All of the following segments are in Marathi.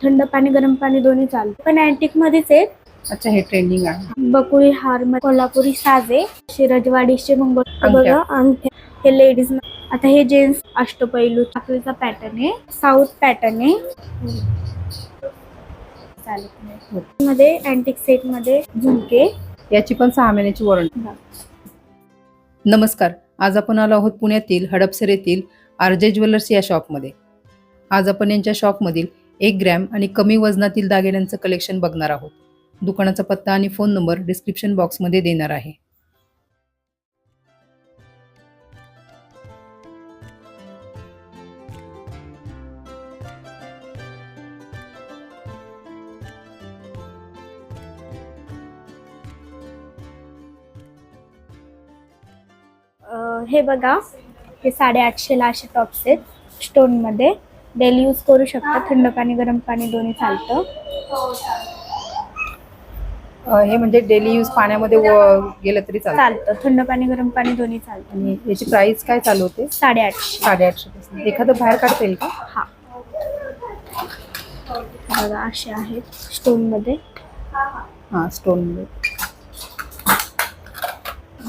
थंड पाणी गरम पाणी दोन्ही चालतं. पण अँटिक मध्येच आहे अच्छा हे ट्रेंडिंग आहे. बकुळी हारमध्ये कोल्हापुरी साजे शिरजवाडीचे मंगळ अंगठ्या. बघा अंगठ्या. हे लेडीज आता हे जेंट्स अष्टपैलू चाकरीचा पॅटर्न आहे. साऊथ पॅटर्न आहे. हो. मध्ये अँटिक सेटमध्ये झुमके. याची पण सहा महिन्याची वॉरंटी नमस्कार. आज आपण आलो आहोत पुण्यातील हडपसर येथील आर जे ज्वेलर्स या शॉपमध्ये आज आपण यांच्या शॉपमधील एक ग्रॅम आणि कमी वजनातील दागिन्यांचं कलेक्शन बघणार आहोत. दुकानाचा पत्ता आणि फोन नंबर डिस्क्रिप्शन बॉक्समध्ये देणार आहे. हे बघा हे साडेआठशेला असे टॉप्स आहेत स्टोनमध्ये डेली यूज करू शकता. थंड पाणी गरम पाणी दोन्ही चालतं. अं, हे म्हणजे डेली यूज पाण्यामध्ये व- गेलं तरी चालतं. चालतं. थंड पाणी गरम पाणी दोन्ही चालतं. आणि याची प्राइस काय चालू होते? साडेआठशे. साडेआठशे पासून. एखादं बाहेर काढता येईल का? हा. बघा असे आहेत स्टोनमध्ये. हां स्टोनमध्ये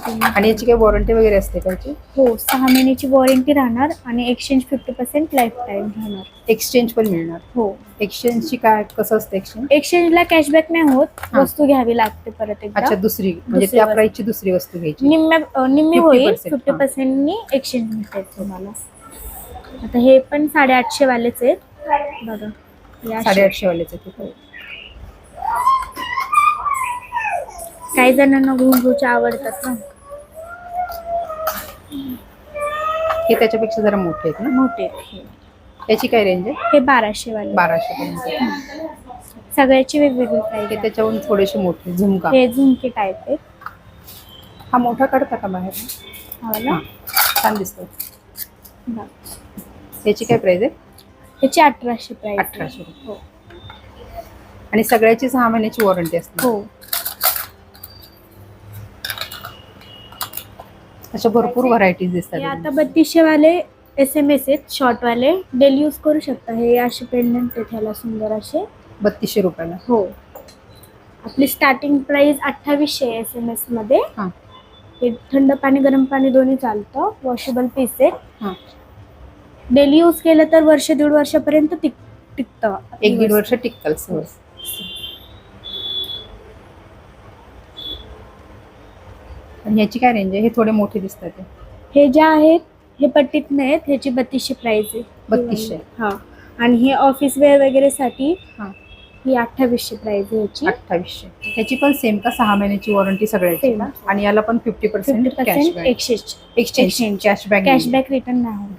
आणि याची काही वॉरंटी वगैरे असते का याची? हो सहा महिन्याची वॉरंटी राहणार आणि exchange fifty percent life time राहणार. एक्सचेंज पण मिळणार. हो. एक्सचेंजची काय कसं असतं एक्सचेंज एक्सचेंजला कॅशबॅक नाही होत हा. वस्तू घ्यावी लागते परत एकदा. अच्छा दुसरी म्हणजे दुसरी त्या वस्तू. प्राइसची दुसरी वस्तू घ्यायची. निम्म्या अं, निम्मी 50% होईल हा. फिफ्टी पर्सेंटनी एक्सचेंज मिळते तुम्हाला. आता हे पण साडेआठशे वालेच आहेत. बघा हे असे. साडेआठशे वाल्याचं तिथे. काही जणांना घुंगरूच्या आवडतात ना. हे त्याच्यापेक्षा जरा मोठे आहेत ना? मोठे आहेत हे. त्याची काय रेंज आहे? हे बाराशे वाले बाराशे पर्यंत सगळ्याची वेगवेगळी हे प्राइस त्याच्याहून थोडेसे मोठे झुमका. हे झुमके टाईप आहेत. हा मोठा काढता का बाहेर? हा वाला. हा. छान दिसतो बघा. याची काय प्राइस आहे? ह्याची अठराशे प्राइस अठराशे रुपये. हो आणि सगळ्याची सहा महिन्याची वॉरंटी असते. हो. अशा भरपूर व्हरायटीज दिसतात हे आता बत्तीसशे वाले एस एम एस आहेत शॉर्ट वाले डेली यूज करू शकता. हे असे पेंडंट आहेत ह्याला सुंदर असे. बत्तीसशे रुपयाला. हो. आपली स्टार्टिंग प्राइस अठ्ठावीसशे एस एम एसमध्ये. हा. हे थंड पाणी गरम पाणी दोन्ही चालतं. वॉशेबल पीस आहेत. हा. डेली यूज केलं तर वर्ष दीड वर्षापर्यंत टिक टिकतं. एक दीड वर्ष सहज आणि याची काय रेंज आहे? हे थोडे मोठे दिसतात हे. हे जे आहेत हे पट्टीत नाहीत ह्याची बत्तीसशे प्राइस आहे. बत्तीसशे. हा. आणि हे ऑफिस वेअर वगैरे साठी हा. ही अठ्ठावीसशे प्राइस आहे ह्याची. अठ्ठावीसशे. ह्याची पण सेम का सहा महिन्याची वॉरंटी सगळ्याची? Same. का आणि याला पण fifty percent fifty percent cashback exchange exchange. Cashback cashback return नाही होणार.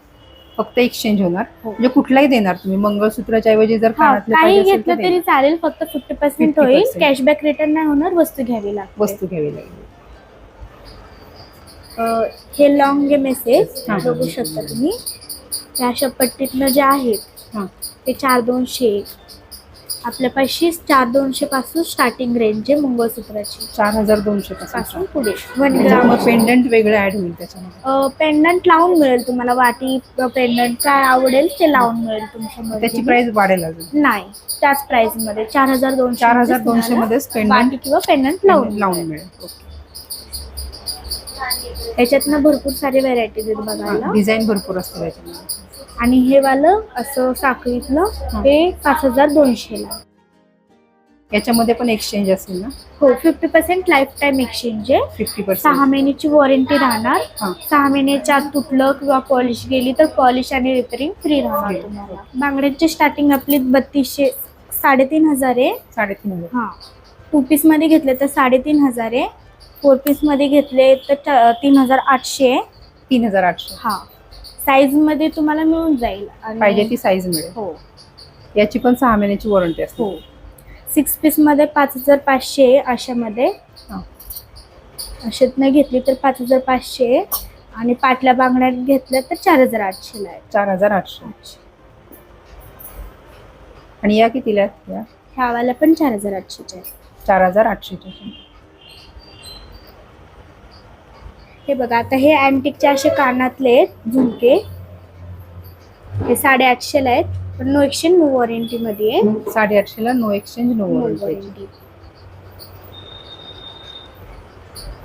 फक्त एक्सचेंज होणार. हो. म्हणजे कुठलाही देणार तुम्ही. मंगळसूत्राच्या ऐवजी जर हा कानातले काही पाहिजे असेल तर घेतलं तरी देणार. चालेल. फक्त फिफ्टी पर्सेंट होईल. 50% कॅशबॅक रिटर्न नाही होणार. वस्तू घ्यावी लागते. वस्तू घ्यावी लागेल. हे लॉंग मेसेज हा. बघू शकता तुम्ही. त्या अशा पट्टीतनं जे आहेत हा. ते चार दोनशे आपल्यापाशी चार दोनशे पासून स्टार्टिंग रेंज आहे मंगळसूत्राची. चार हजार दोनशे पासून पासून पुढे. वन ग्राम मग पेंडंट वेगळं ऍड होईल त्याच्यामध्ये. पेंडंट लावून मिळेल तुम्हाला. वाटी पेंडंट काय आवडेल ते लावून मिळेल तुमच्या त्याची. प्राइस वाढेल अजून. नाही. त्याच प्राइसमध्ये चार हजार दोनशे चार हजार दोनशे तुम्हाला मध्येच pendant वाटी किंवा पेंडंट लावून लावून मिळेल. मिळेल. याच्यातनं भरपूर सारे व्हरायटीज आहेत बघायला. डिझाईन भरपूर असते त्याच्यामध्ये. आणि हे वालं असं साखळीतलं हा. पाच हजार दोनशेला. याच्यामध्ये पण एक्सचेंज असेल ना? हो fifty percent life time exchange आहे फिफ्टी सहा पर्सेंट महिन्याची वॉरंटी राहणार. हा. सहा महिन्याच्या आत तुटलं किंवा पॉलिश गेली तर पॉलिश आणि रिपेअरिंग फ्री राहणार. तुम्हाला. बांगड्यांची स्टार्टिंग आपली बत्तीसशे साडेतीन हजार आहे. साडेतीन हजार. हा. टू पीसमध्ये घेतले तर साडेतीन हजार आहे. फोर पीसमध्ये घेतले तर तीन हजार आठशे. आहे. तीन हजार आठशे. हा. साईजमध्ये तुम्हाला मिळून जाईल आणि- पाहिजे ती साईज मिळेल. हो. याची पण सहा महिन्याची वॉरंटी असते. हो. सिक्स पीसमध्ये पाच हजार पाचशे आहे अशामध्ये. हा. अशात नाही घेतली तर पाच हजार पाचशे. आहे. आणि पाटल्या बांगड्यात घेतल्या तर चार हजार आठशेला आहे. चार हजार आठशे. आणि या कितीला आहेत? या? ह्यावाला पण चार हजार आठशेच्या चार हजार आठशेच्या. हे बघा आता हे अँटिकचे असे कानातले आहेत झुमके. हे साडेआठशेला आहेत पण नो एक्सचेंज नो वॉरंटी मध्ये आहे. साडेआठशेला नो एक्सचेंज नो वॉरंटी.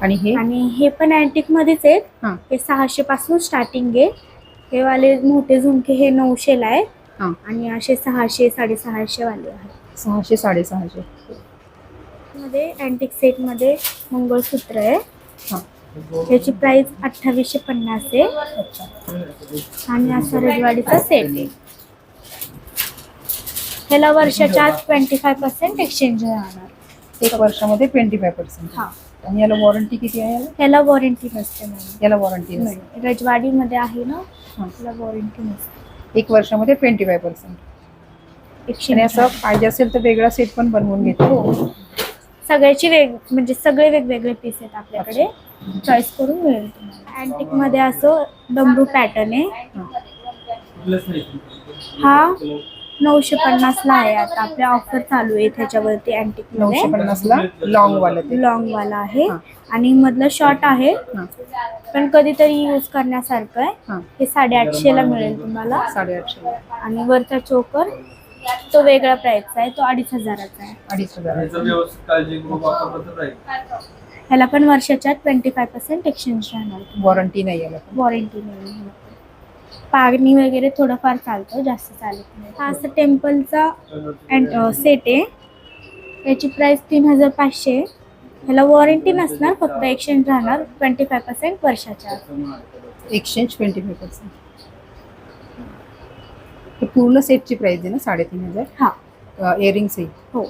आणि हे? आणि हे पण अँटिक मध्येच आहेत. हां. हे सहाशे पासून स्टार्टिंग आहे. हे वाले मोठे झुमके हे नऊशेला आहे हां. आणि असे सहाशे साडेसहाशे वाले आहेत. सहाशे साडेसहाशे. मध्ये अँटिक सेटमध्ये मंगळसूत्र आहे. हां. याची प्राइस अठ्ठावीसशे पन्नास आहे. आणि असा रजवाडीचा सेट आहे. ह्याला वर्षाच्या आत ट्वेंटी फाय पर्सेंट एक्सचेंज राहणार. एक वर्षामध्ये ट्वेंटी फाय पर्सेंट हा. आणि याला वॉरंटी किती आहे याला? वॉरंटी नसते मॅडम. याला वॉरंटी नाही रजवाडीमध्ये आहे ना त्याला वॉरंटी नसते. एक वर्षामध्ये ट्वेंटी फाय पर्सेंट एक्सचेंज असं पाहिजे असेल तर वेगळा सेट पण बनवून घेतो. हो. सगळ्याची वेग म्हणजे सगळे वेगवेगळे पीस आहेत आपल्याकडे. चॉईस करून मिळेल अँटिकमध्ये असं डमरू पॅटर्न आहे. हा नऊशे पन्नास ला आहे आता. आपल्या ऑफर चालू आहे त्याच्यावरती अँटिक नऊशे मध्ये पन्नासला लॉंग वाला ते. लॉंग वाला आहे. हा. आणि मधलं शॉर्ट आहे. हां. पण कधीतरी यूज करण्यासारखं आहे. हां. हे साडेआठशे ला मिळेल तुम्हाला. साडेआठशे आणि वरचा चोकर तो वेगळा प्राइसचा आहे. तो अडीच हजाराचा आहे. अडीच हजार याचं व्यवस्थित काळजी घेऊन वापरलं तर राहील. ह्याला पण वर्षाच्या ट्वेंटी फाय पर्सेंट एक्सचेंज राहणार. वॉरंटी नाही याला वॉरंटी नाही आहे. पागणी वगैरे थोडंफार चालतं जास्त चालत नाही. हा असं टेम्पलचा सेट आहे. याची प्राइस तीन हजार पाचशे. आहे. ह्याला वॉरंटी नसणार फक्त एक्सचेंज राहणार ट्वेंटी फाय पर्सेंट वर्षाच्या. आत. एक्सचेंज ट्वेंटी फाय पर्सेंट हे पूर्ण सेटची प्राइस आहे ना साडेतीन हजार? हा. इयरिंग्स आहे. हो.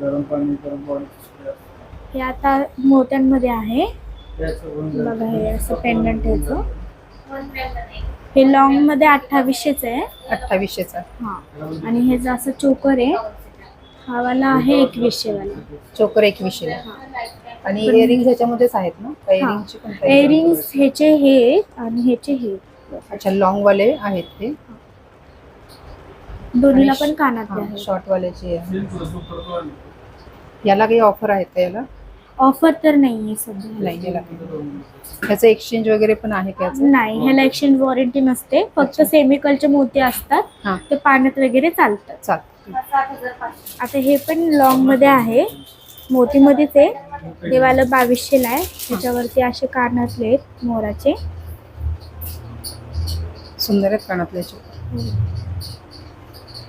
गरम पाणी गरम बॉडी हे आता मोत्यांमध्ये आहे. बघा हे असं पेंडंट ह्याचं हे लॉंगमध्ये अठ्ठावीसशेच आहे. अठ्ठावीसशेचा. हा. आणि हे जे असं चोकर आहे हा वाला आहे एकवीसशे वाला चोकर एकवीसशेला. आणि इयरिंग ह्याच्यामध्येच आहेत ना? इयरिंगची पण price आहे. एअरिंग्स ह्याचे हे आहेत आणि ह्याचे हे अच्छा लॉंग वाले आहेत ते. दोन्हीला पण कानातले आहे शॉर्ट वाल्याचे आहे. याला काही ऑफर आहेत का याला? ऑफर तर नाहीये सध्या नाही ह्याचं एक्सचेंज वगैरे पण आहे का याचं? नाही ह्याला एक्सचेंज वॉरंटी नसते. फक्त सेमिकलचे मोती असतात. हा. ते पाण्यात वगैरे चालतात. चाल आता हे पण लॉंगमध्ये आहे. मोतीमध्येच आहे. हे वाला बावीसशेला आहे. त्याच्यावरती असे कानातले आहेत मोराचे. सुंदर आहेत चोकर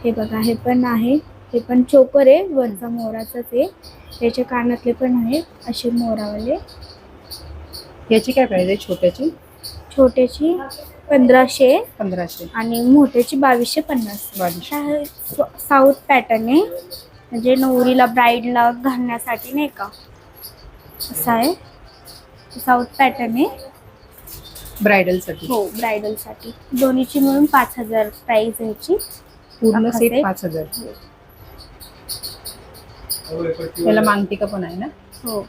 हे बघा हे पण आहे. हे पण चोकर आहे. वरचा मोराचाच आहे. त्याचे कानातले पण आहेत असे मोरावाले. याची काय प्राइस आहे छोट्याची? छोट्याची पंधराशे पंधराशे. आणि मोठ्याची बावीसशे पन्नास. बावीसशे. हा स- साऊथ पॅटर्न आहे. म्हणजे नवरीला ब्राईडला घालण्यासाठी नाही का? असं आहे. साऊथ पॅटर्न आहे. ब्रायडलसाठी हो ब्रायडलसाठी दोन्हीची मिळून पाच हजार प्राईस ह्याची पूर्ण सेट? पाच हजार. त्याला मांगटिका पण आहे ना? हो.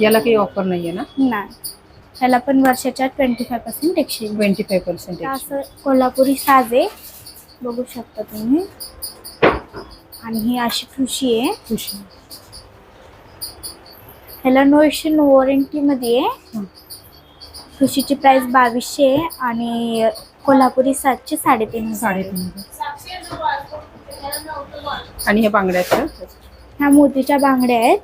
याला काही ऑफर नाहीये ना? नाही. ह्याला पण वर्षाच्या twenty five percent exchange twenty five percent असं कोल्हापुरी साज आहे बघू शकता तुम्ही. आणि ही अशी ठुशी आहे. खुशी. ह्याला नो एक्सचेंज नो वॉरंटीमध्ये आहे. ठुशीची प्राइस बावीसशे आहे आणि कोल्हापुरी सातशे साडेतीन हजार. आहे. साडेतीन हजार. आणि हे बांगड्याचं? ह्या मोतीच्या बांगड्या आहेत.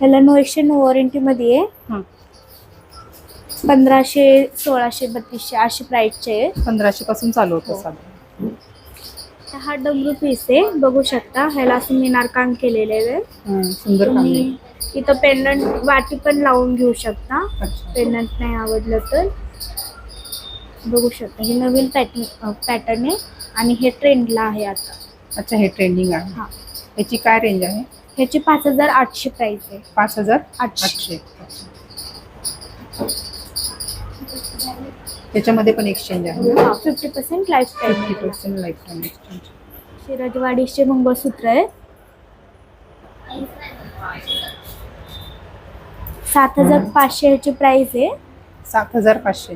ह्याला नो एक्सचेंज नो वॉरंटीमध्ये आहे. हां. पंधराशे सोळाशे बत्तीसशे असे प्राईसचे आहेत. पंधराशे पासून चालू हो. होतं साधारण हा डमरू पीस आहे. बघू शकता ह्याला असं मिनार काम केलेलं आहे. हं, सुंदर काम आहे. इथं पेंडंट वाटी पण लावून घेऊ शकता. अच्छा. पेंडंट नाही आवडलं तर. बघू शकता. हे नवीन पॅटर्न पॅटर्न आहे आणि हे ट्रेंडला आहे आता. अच्छा हे ट्रेंडिंग आहे. हा. याची काय रेंज आहे? ह्याची पाच हजार आठशे प्राइस आहे. पाच हजार आठशे. आठशे. त्याच्यामध्ये पण एक्सचेंज आहे. Fifty percent life fifty time percent life time exchange शिरजवाडीचे mangalsutra आहे. सात हजार पाचशे ह्याची प्राइस आहे. सात हजार पाचशे.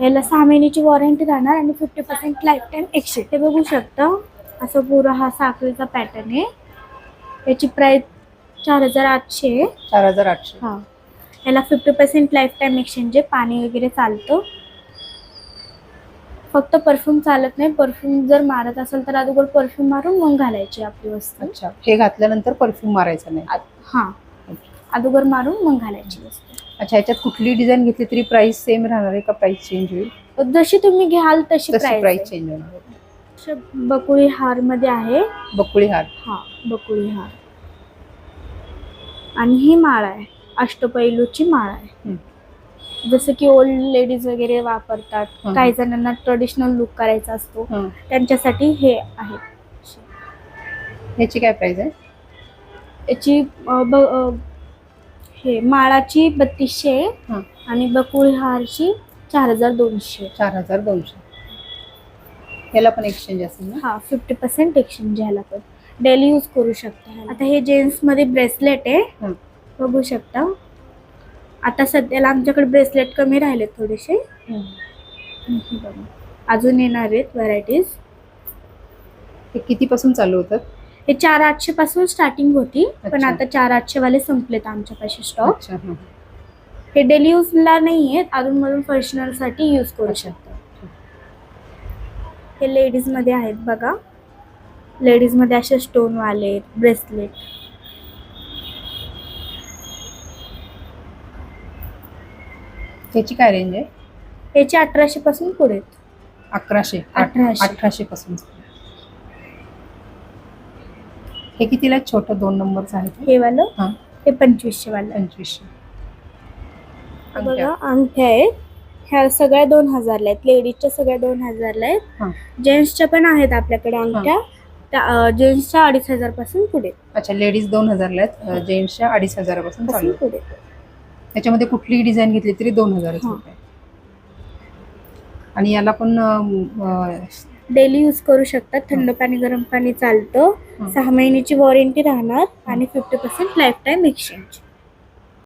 याला सहा महिन्याची वॉरंटी राहणार आणि fifty percent life time exchange ते बघू शकता. असं पुरा हा साखळीचा पॅटर्न आहे. याची प्राइस चार हजार आठशे आहे. चार हजार आठशे. हा. ह्याला fifty percent life time exchange आहे पाणी वगैरे चालतं. फक्त परफ्यूम चालत नाही. परफ्यूम जर मारत असेल तर अगोदर परफ्यूम मारून मग घालायची आपली वस्तू. अच्छा. हे घातल्यानंतर परफ्यूम मारायचा नाही. हां. अगोदर मारून मग घालायची वस्तू. अच्छा ह्याच्यात कुठली डिझाईन घेतली तरी प्राइस सेम राहणार आहे का प्राइस चेंज होईल? जशी तुम्ही घ्याल तशी तशी प्राइस प्राइस चेंज होणार आहे. बकुळी हारमध्ये आहे. बकुळी हार. हा बकुळी हार. आणि ही माळ आहे. अष्टपैलूची माळ आहे. जसं की ओल्ड लेडीज वगैरे वापरतात. काही जणांना ट्रेडिशनल लुक करायचा असतो. हं. त्यांच्यासाठी हे आहे. ह्याची काय प्राइस आहे? याची अ, ब अ, हे माळाची बत्तीसशे हं. आणि बकुळी हारची चार हजार दोनशे. चार हजार दोनशे. ह्याला पण एक्सचेंज असेल ना? हा फिफ्टी पर्सेंट एक्सचेंज ह्याला पण. डेली यूज करू शकता आता हे जेंट्समध्ये ब्रेसलेट आहे. हं. बघू शकता. आता सध्याला आमच्याकडे ब्रेसलेट कमी राहिलेत थोडेसे. हे. अजून येणार आहेत व्हरायटीज हे कितीपासून चालू होतात? हे चार आठशे पासून स्टार्टिंग होती पण. आता चार आठशे वाले संपलेत आमच्यापाशी स्टॉक हां डेली यूजला नाही आहेत अजून मधून फंक्शनलसाठी यूज करू. शकता हे लेडीजमध्ये आहेत बघा लेडीजमध्ये असे स्टोन वाले ब्रेसलेट ह्याची काय रेंज आहे याचे अठराशे पासून पुढे. अकराशे अठराशे. अठराशे पासून हे कितीला? छोटं दोन नंबरचं आहे? हे वालं हा. हे पंचवीसशे वालं पंचवीसशे बघा अंगठ्या. आहेत ह्या सगळ्या दोन हजारला आहेत लेडीजच्या सगळ्या दोन हजारला. आहेत जेंट्सच्या पण आहेत आपल्याकडे अंगठ्या जेंट्सच्या अडीच हजारपासून पुढे अच्छा लेडीज दोन हजारला आहेत जेंट्सच्या अडीच हजारापासून चालू पासून. पुढे त्याच्यामध्ये कुठलीही डिझाईन घेतली तरी दोन हजार. आणि याला पण डेली यूज करू शकतात. थंड पाणी गरम पाणी चालतं. सहा महिन्याची वॉरंटी राहणार आणि fifty percent life time exchange.